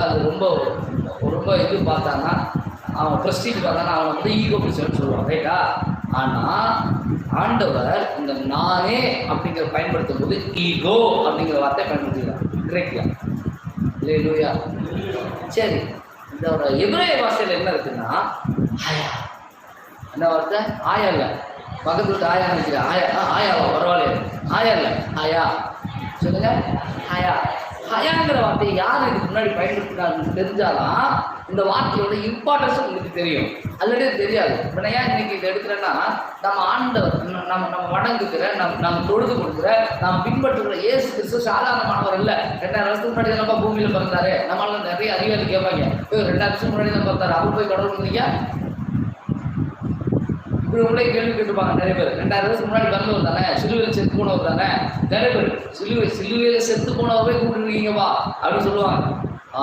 அது ரொம்ப ரொம்ப இது பார்த்தான்னா அவன் ப்ரெஸ்டீஜ் பார்த்தானா அவன் வந்து ஈகோ பிடிச்சவன்னு சொல்லுவான் ரைட்டா ஆனால் ஆண்டவர் இந்த நானே அப்படிங்கிற பயன்படுத்தும் போது ஈகோ அப்படிங்கிற வார்த்தை பயன்படுத்திக்கிறான் கிரேக்கியா இல்லையா சரி இந்த ஒரு எபிரேய பாஷையில் என்ன இருக்குன்னா ஆயா. என்ன வார்த்தை? ஆயா இல்லை. பக்கத்து விட்டு ஆயா நினைக்கிறேன். ஆயா ஆ, ஆயாவா? பரவாயில்ல ஆயா இல்லை. ஆயா. சொல்லுங்க. ஆயா. ஹயாங்கிற வார்த்தையை யார் இதுக்கு முன்னாடி பயன்படுத்தினாங்கன்னு தெரிஞ்சாதான் இந்த வார்த்தையோட இம்பார்ட்டன்ஸ் உங்களுக்கு தெரியும். ஆல்ரெடி தெரியாது. இப்போ நான் ஏன் இன்னைக்கு இதை எடுக்கிறேன்னா நம்ம ஆண்டவர் நம்ம நம்ம வணங்குகிற நம் நம்ம தொழுது கொடுக்குற நாம் பின்பற்றுகிற இயேசு கிறிஸ்து சாதாரணமானவர் இல்லை ரெண்டாயிரம் வருஷத்துக்கு முன்னாடி தான் நம்ம பூமியில் பிறந்தாரு? நம்மளால நிறைய அறிவாளி கேட்பாங்க. ரெண்டாயிரம் வருஷத்துக்கு முன்னாடி தான் பிறந்தாரு? அவர் போய் கடவுள் இருந்தீங்க இப்படி உங்களே கேள்வி கேட்டுப்பாங்க நிறைய பேர். ரெண்டாயிரம் வருஷம் முன்னாடி வந்து வந்தானே சிலுவையில் செத்து போனவர் தானே? நிறைய பேர். சிலுவை சிலுவையில் செத்து போனவரே கூப்பிட்டுருக்கீங்கப்பா அப்படின்னு சொல்லுவாங்க. ஆ